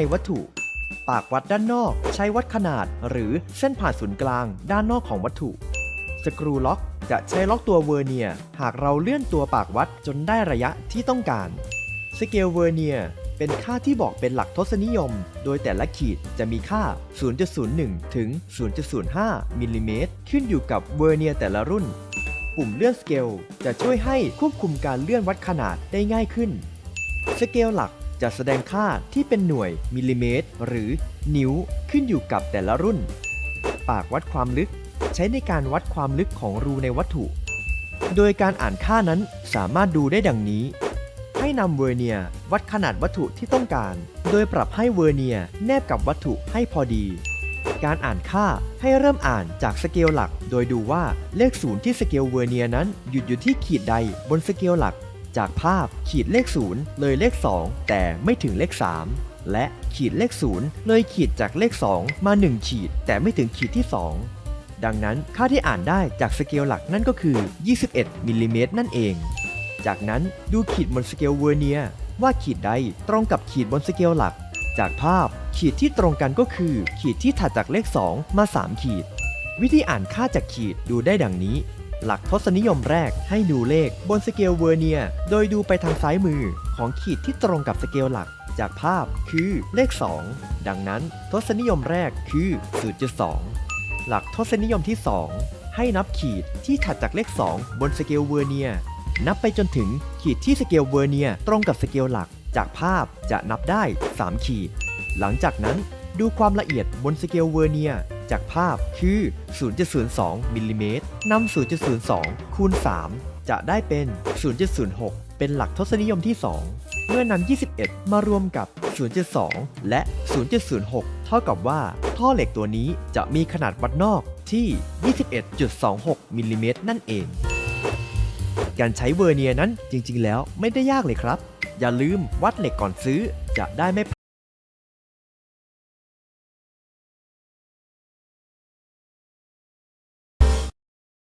ในวัตถุ ปากวัดด้านนอก ใช้วัดขนาด หรือเส้นผ่านศูนย์กลาง ด้านนอกของวัตถุ สกรูล็อกจะใช้ล็อกตัวเวอร์เนียหากเราเลื่อนตัวปากวัดจนได้ระยะที่ต้องการ สเกลเวอร์เนียเป็นค่าที่บอกเป็นหลักทศนิยม โดยแต่ละขีดจะมีค่า 0.01 ถึง 0.05 มิลลิเมตร ขึ้นอยู่กับเวอร์เนียแต่ละรุ่น ปุ่มเลื่อนสเกลจะช่วยให้ควบคุมการเลื่อนวัดขนาดได้ง่ายขึ้น สเกลหลัก จะแสดงค่าที่เป็นหน่วยมิลลิเมตร หรือนิ้วขึ้นอยู่กับแต่ละรุ่น ปากวัดความลึก ใช้ในการวัดความลึกของรูในวัตถุ โดยการอ่านค่านั้นสามารถดูได้ดังนี้ ให้นำเวอร์เนียวัดขนาดวัตถุที่ต้องการ โดยปรับให้เวอร์เนียแนบกับวัตถุให้พอดี การอ่านค่าให้เริ่มอ่านจากสเกลหลัก โดยดูว่าเลขศูนย์ที่สเกลเวอร์เนียนั้นหยุดอยู่ที่ขีดใดบนสเกลหลัก จากภาพขีดเลขศูนย์เลยเลข 2 แต่ไม่ถึงเลข 3 และขีดเลขศูนย์เลยขีดจากเลข 2 มา 1 ขีด แต่ไม่ถึงขีดที่ 2 ดังนั้นค่าที่อ่านได้จากสเกลหลักนั่นก็คือ 21มิลลิเมตรนั่นเอง จากนั้นดูขีดบนสเกลเวอร์เนียว่าขีดใดตรงกับขีดบนสเกลหลัก จากภาพขีดที่ตรงกันก็คือ ขีดที่ถัดจากเลข 2 มา 3 ขีด วิธีอ่านค่าจากขีดดูได้ดังนี้ หลักทศนิยมแรกให้ดูเลขบนสเกลเวอร์เนีย โดยดูไปทางซ้ายมือของขีดที่ตรงกับสเกลหลักจากภาพคือเลข 2 ดังนั้นทศนิยมแรกคือ 0.2 หลักทศนิยมที่ 2 ให้นับขีดที่ถัดจากเลข 2 บนสเกลเวอร์เนีย นับไปจนถึงขีดที่สเกลเวอร์เนียตรงกับสเกลหลักจากภาพจะนับได้ 3 ขีด หลังจากนั้นดูความละเอียดบนสเกลเวอร์เนีย จากภาพคือ 0.02มิลลิเมตรนำ0.02 คูณ 3 จะได้เป็น 0.06 เป็นหลักทศนิยมที่ 2 เมื่อนำ21 มารวมกับ 0.2 และ 0.06 เท่ากับว่า ท่อเหล็กตัวนี้จะมีขนาดวัดนอกที่ 21.26มิลลิเมตรนั่นเอง การใช้เวอร์เนียนั้นจริงๆ แล้วไม่ได้ยากเลยครับ อย่าลืมวัดเหล็กก่อนซื้อจะได้ไม่พ